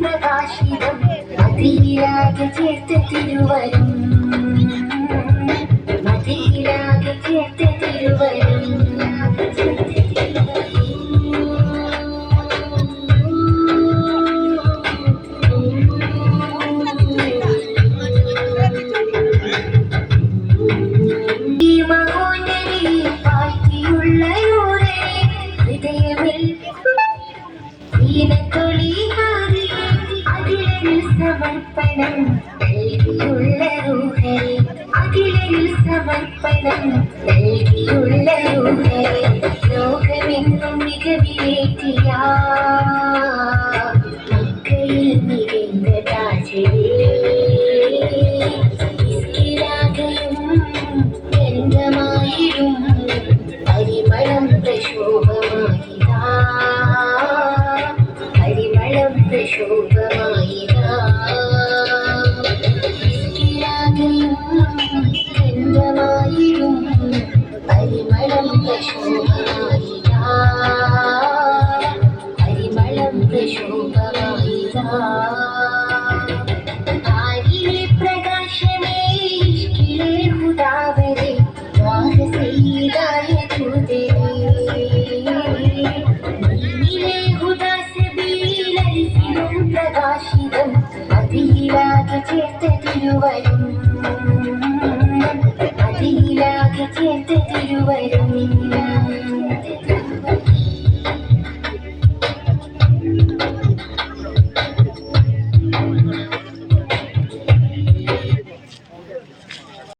പ്രകാശിതം അതിയാകെ ചേർത്ത് തിരുവരും. സമർപ്പണം നൽകിയുള്ള റൂഹൽ അഖിലനിൽ സമർപ്പണം ഉള്ളരൂപേ ലോകമെങ്ങും മികവിലേറ്റിയ മക്കയിൽ നിറയുന്ന രാജവേ ഗന്ധമായിരും പരിമളം പ്രശോഭമായിതാ പരിമളം പ്രശോഭമായിതാ പ്രകാശിതം അതിയിലാകെ ചേർത്ത് തിരുവരും അതിയിലാകെ ചേർത്ത് തിരുവരും